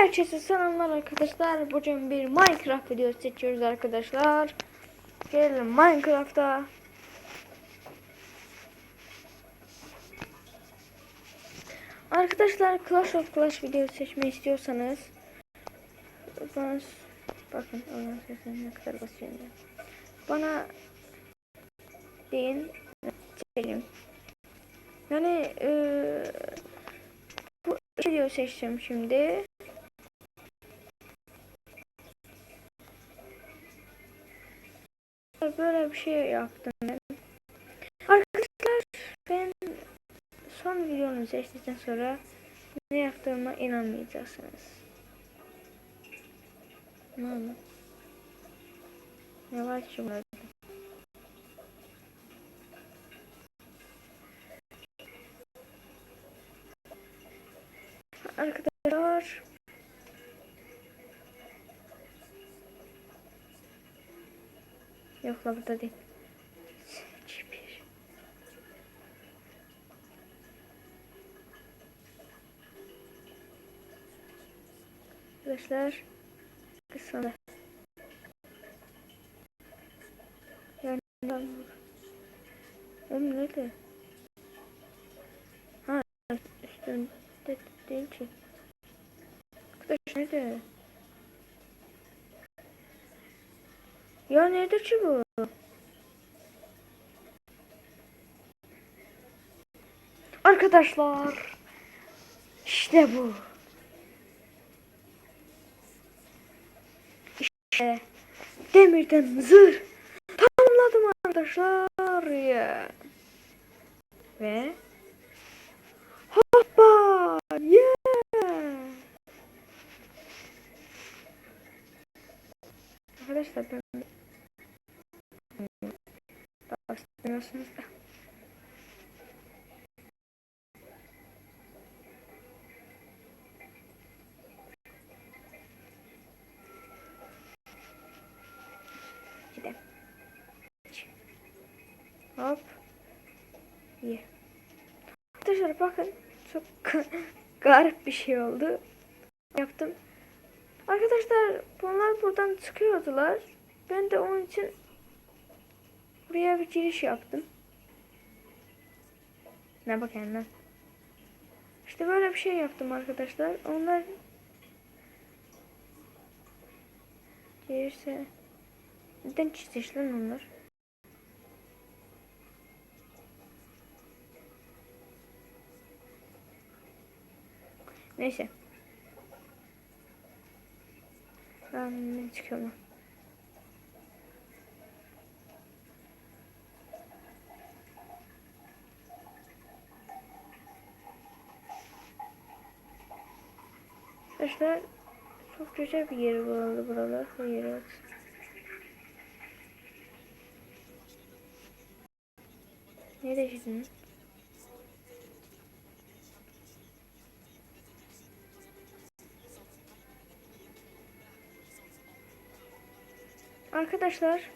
Herkese selamlar arkadaşlar. Bugün bir Minecraft videosu seçiyoruz arkadaşlar. Gelin Minecraft'a. Arkadaşlar Clash of Clash videosu seçmeyi istiyorsanız bana bakın oradan sesini ne kadar basıyor ya. Bana deyin seçelim. Yani eee bu video seçeceğim şimdi. Böyle bir şey yaptım ben. Arkadaşlar ben son videonu seçtikten sonra ne yaptığıma inanmayacaksınız. Ne oldu? Yavaş şunları. Arkadaşlar Yok la burada değil. Arkadaşlar kısımda. Yani Oğlum nerede? Ha üstünde değil ki. Arkadaş nerede? Ya nerede ki? Arkadaşlar. İşte bu. İşte demirden zırh tamamladım arkadaşlar ya. Ve hoppa yeah. Arkadaşlar ben İstemiyorsunuz da. Hop. İyi. Arkadaşlar bakın çok garip bir şey oldu. Yaptım. Arkadaşlar bunlar buradan çıkıyordular. Ben de onun için buraya bir giriş yaptım. Ne bakayım lan. İşte böyle bir şey yaptım arkadaşlar. Onlar gelirse neden çizmiş lan onlar? Neyse. Ben çıkıyorum? Arkadaşlar çok güzel bir yer buralar buralar. Bu yere bak. Ne değiştirdin? Arkadaşlar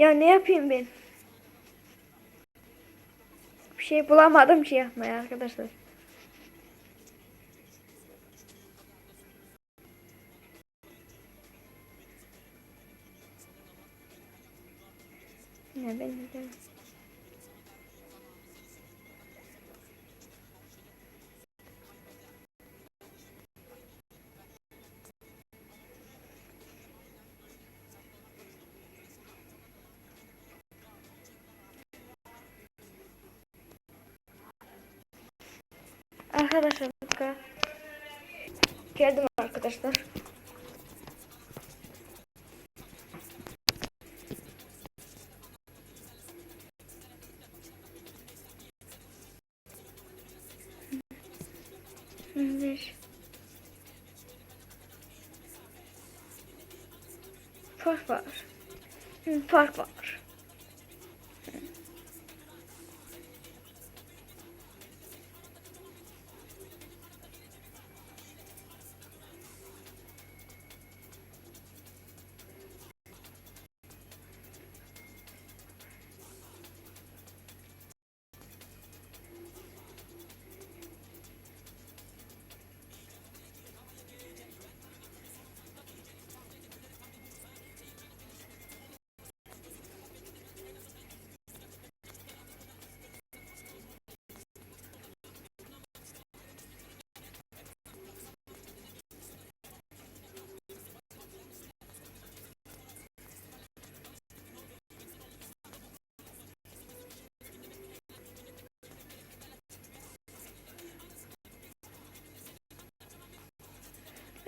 Ya ne yapayım ben? Bir şey bulamadım ki yapmaya arkadaşlar. Ya ben neden? Arkadaşlar bakın. Geldim arkadaşlar. Bir. Fark var. Hı, Fark var.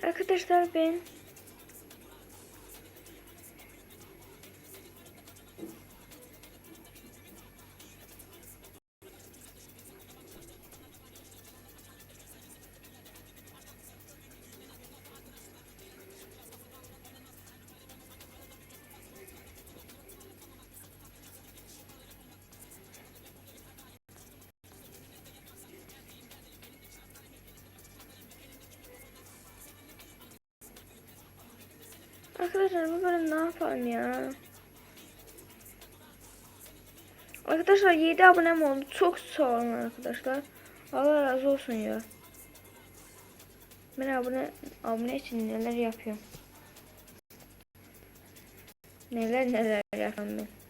Arkadaşlar ben Arkadaşlar bu bölüm ne yapalım ya? Arkadaşlar 7 abonem oldu. Çok sağ olun arkadaşlar. Allah razı olsun ya. Ben abone, abone için neler yapıyorum. Neler neler yapıyorum ben.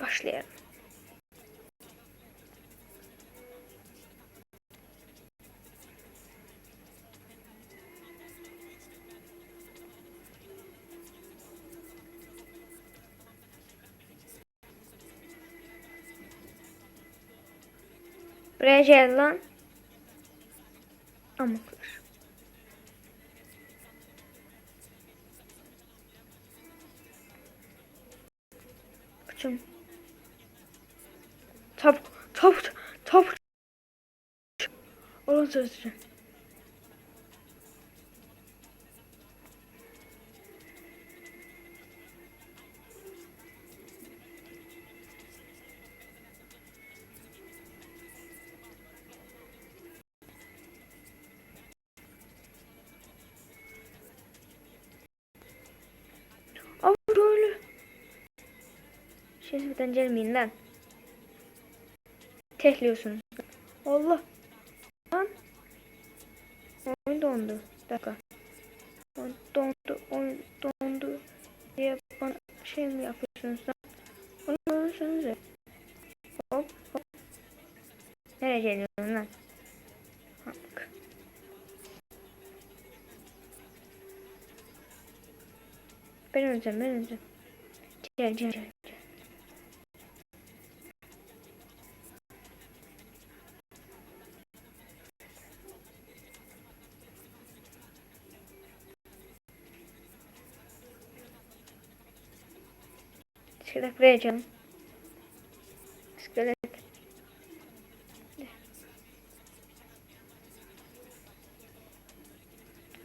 Başlayalım. Buraya gel lan. Amıklar. Çabuk, çabuk. Olun sözcüğü. Abi böyle. Şişmeden gelmeyin lan. Tehliyorsunuz. Allah. Lan. Oyun dondu. Bir dakika. Oyun dondu. Oyun dondu. Diye bana şey mi yapıyorsunuz lan? Onu ölürsünüz Hop hop. Nereye geliyorsun lan? Bak. Ben öleceğim ben öleceğim. Gel gel gel. İskelet buraya canım. İskelet.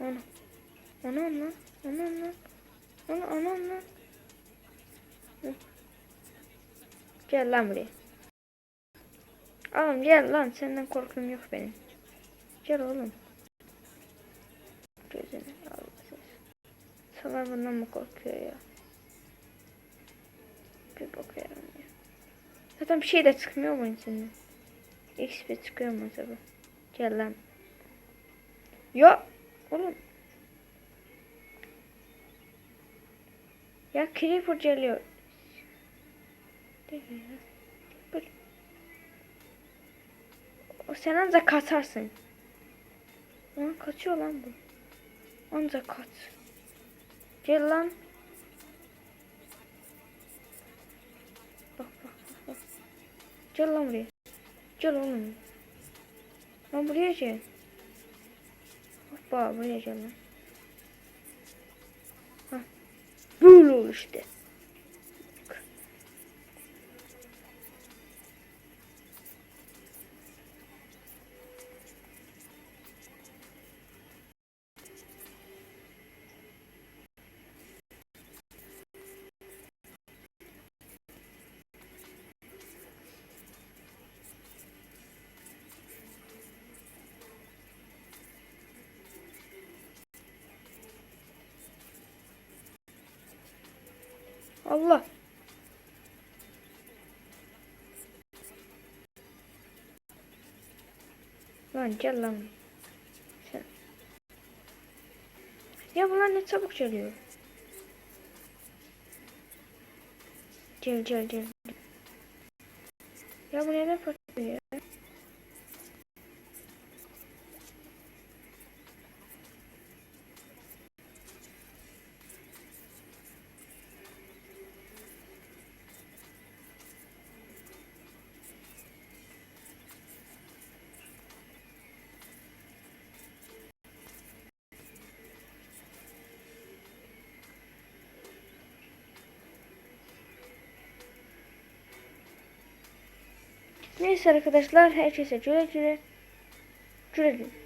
Ana. Ana ana. Ana ana. Ana ana ana. Gel lan buraya. Oğlum gel lan senden korkum yok benim. Gel oğlum. Gözünü al. Sana bundan mı korkuyor ya? Zaten bir şey de çıkmıyor mu içinden? XP çıkıyor mu acaba? Gel lan. Ya oğlum. Ya Creeper geliyor. Değil ya? O sen ancak kaçarsın. Lan kaçıyor lan bu. Ancak kaç. Gel lan. Gel lan buraya. Gel oğlum. Lan buraya gel. Hoppa buraya gel lan. Hah. Böyle ol işte. Allah. Lan gel lan. Sen. Ya bunlar ne çabuk geliyor. Gel gel gel. Ya bu neden patlıyor? Neyse arkadaşlar herkese güle güle. Güle güle.